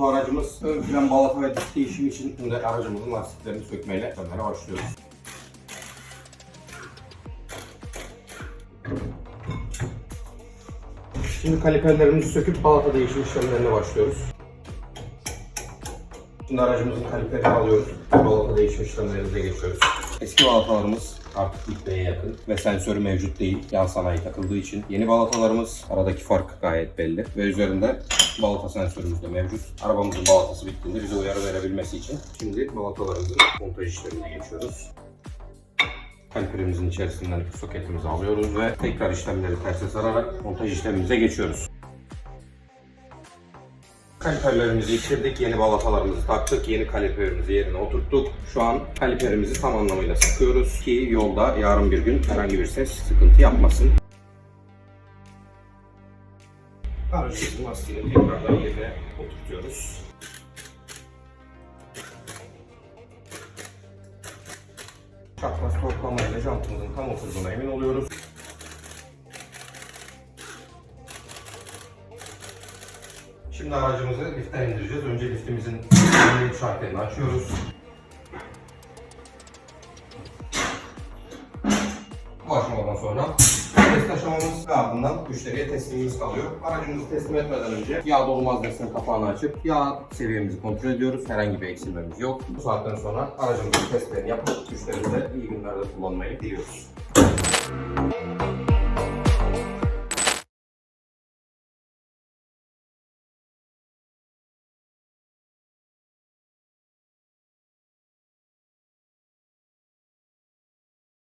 oto aracımız. Ön plan balata ve disk değişimi için şimdi aracımızın lastiklerini sökmeyle işlemlere başlıyoruz. Şimdi kaliperlerimizi söküp balata değişim işlemlerine başlıyoruz. Şimdi aracımızın kaliperini alıyoruz. Balata değişim işlemlerimize geçiyoruz. Eski balatalarımız artık bitmeye yakın ve sensörü mevcut değil. Yan sanayi takıldığı için. Yeni balatalarımız aradaki fark gayet belli ve üzerinde balata sensörümüz de mevcut. Arabamızın balatası bittiğinde bize uyarı verebilmesi için şimdi balatalarımızın montaj işlemine geçiyoruz. Kaliperimizin içerisinden soketimizi alıyoruz ve tekrar işlemleri terse sararak montaj işlemimize geçiyoruz. Kaliperlerimizi içirdik, yeni balatalarımızı taktık, yeni kaliperimizi yerine oturttuk. Şu an kaliperimizi tam anlamıyla sıkıyoruz ki yolda yarın bir gün herhangi bir ses sıkıntı yapmasın. Aracımızın lastiğini tekrardan yerine oturtuyoruz. Çapraz torklamayla jantımızın tam oturduğuna emin oluyoruz. Şimdi aracımızı liften indireceğiz. Önce liftimizin emniyet şartlarını açıyoruz. Bu aşamadan sonra test aşamamız ve ardından müşteriye teslimimiz kalıyor. Aracımızı teslim etmeden önce yağ dolu haznesinin kapağını açıp yağ seviyemizi kontrol ediyoruz. Herhangi bir eksilmemiz yok. Bu saatten sonra aracımızın testlerini yapıp müşterimize iyi günlerde kullanmayı diliyoruz.